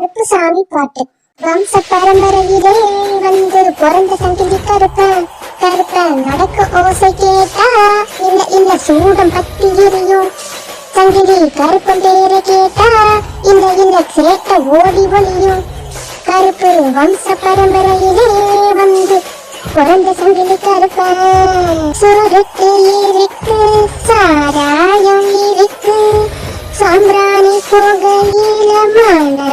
கருப்பு சாமி பாட்டு வம்ச பரம்பரையிலே வந்து பிறந்த சங்கிலி கருப்பன் கருப்பன் நடக்க ஓசை கேட்டா இல்ல இல்ல சூடம் பத்தி எரியும். சங்கிலி கருப்பன் பேரை கேட்டா இல்ல இல்ல சேட்ட ஓடி ஒளியும். கருப்பு வம்ச பரம்பரையிலே வந்து பிறந்த சங்கிலி கருப்பன் சுருக்கு இருக்கு சாராயம் இருக்கு சாம்பிராணி புகையில மன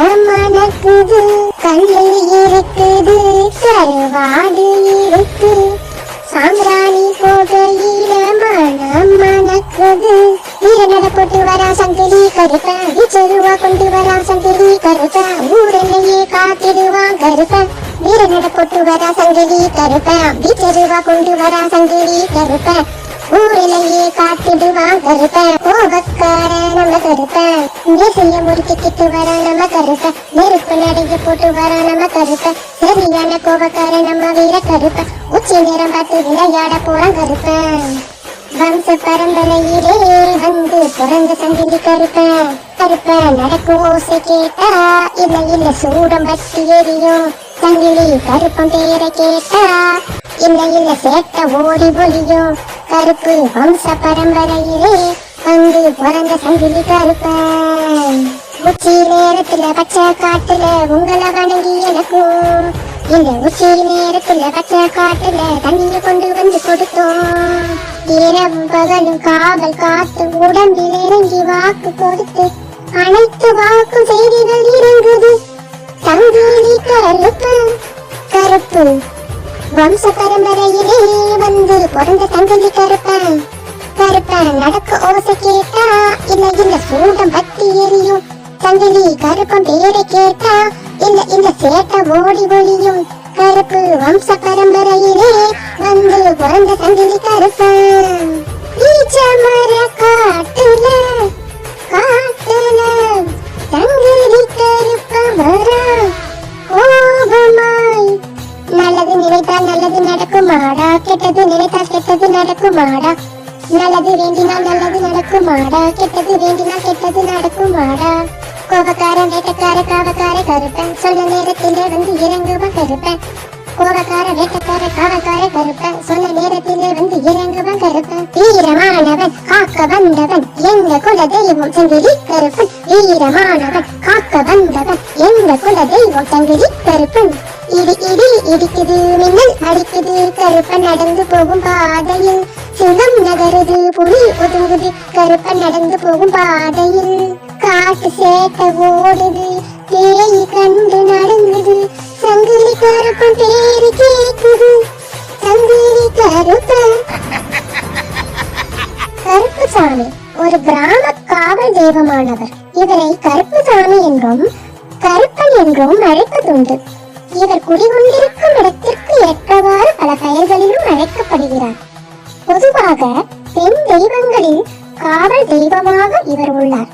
இருக்குது கல்லு இருக்குது கருவாடு இருக்கு சாம்பிராணி புகையில மனம் மணக்குது. வீர நட போட்டு வரா சங்கிலி கருப்பன் விச்சருவா கொண்டு வரா சங்கிலி கருப்பன் ஊரெல்லையே காத்திடுவான் கருப்பன் வீர போட்டு வரா கொண்டு வரா கோபக்கார நம்ம கருப்பன் தேசிய முறுக்கிக்கிட்டு வர நம்ம கருப்பன் நெருப்பு நடைய போட்டு வர நம்ம கருப்பன் சரியான கோபக்கார நம்ம வீர கருப்பன் உச்சி நேரம் பார்த்து விளையாட போறான் கருப்பன் வம்ச பரம்பரையிலே வந்து பிறந்த சங்கிலி கருப்பன் கருப்பன் நடக்கும் ஓசை கேட்டா இல்ல இல்ல சூடம் பற்றி எரியும் சங்கிலி கருப்பன் பேரை கேட்டா இல்ல இல்ல சேட்ட ஓடி ஒளியும் கருப்பு வம்ச பரம்பரையிலே அங்கு பிறந்த சங்கிலி கருப்பன். உச்சி நேரத்துல பச்சை காட்டுல உங்களை வணங்கி எனக்கும். இந்த உச்சி நேரத்துல பச்சை காட்டுல தண்ணியை கொண்டு வந்து கொடுத்தோம். இரவும் பகலும் காவல் காத்து உடம்பில் இறங்கி வாக்கு கொடுத்து அனைத்து வாக்கு செய்திகள் இறங்குது. சங்கிலி கருப்பு கருப்பு. வம்ச பரம்பரையிலே வந்து பிறந்த சங்கிலி கருப்பன். கருப்பன் நடக்க ஓசை கேட்டா இல்ல இல்ல சூடம் பத்தி எரியும்? சங்கிலி கருப்பம் பேரை கேட்டா இல்ல இல்ல சேட்ட ஓடி ஒளியும். கருப்பு வம்ச பரம்பரையிலே வந்து பிறந்த சங்கிலி கருப்பன். மர காட்டுல காட்டுல சங்கிலி கருப்பன் வரா கோபமாய் நல்லது நினைத்தால் நல்லது நடக்குமாடா கெட்டது நினைத்தால் கெட்டது நடக்குமாடா. நல்லது வேண்டினால் நல்லது நடக்குமாடா? கெட்டது வேண்டினால் கெட்டது நடக்குமாடா? கோபக்காரன் வேட்டக்கார காவக்கார கருப்பன். சொன்ன நேரத்திலே வந்து இறங்குவன் கருப்பன். கோபக்கார வேட்டக்கார காவக்கார கருப்பன். சொன்ன நேரத்திலே வந்து இறங்குவன் கருப்பன். வீரமானவன் காக்க வந்தவன். எங்க குல தெய்வம் சங்கிலி கருப்பன். வீரமானவன் காக்க வந்தவன். எங்க குல தெய்வம் சங்கிலி கருப்பன். இடி இடி இடிக்குது மின்னல் அடிக்குது. கருப்பன் நடந்து போகும் பாதையில் சிங்கம் நகருது. புலி ஒதுங்குது. கருப்பன் நடந்து போகும் பாதையில் காட்டு சேட்ட ஓடுது. பேய் கண்டு நடங்குது. சங்கிலி கருப்பன் பேரு கேட்குது. சங்கிலி கருப்பன். கருப்புசாமி ஒரு கிராம காவல் தெய்வமானவர். இவரை கருப்புசாமி என்றும் கருப்பன் என்றும் அழைப்பதுண்டு. இவர் குடிகொண்டிருக்கும் இடத்திற்கு ஏற்றவாறு பல பெயர்களிலும் அழைக்கப்படுகிறார். குறிப்பாக பெண் தெய்வங்களில் காதல் தெய்வமாக இவர் உள்ளார்.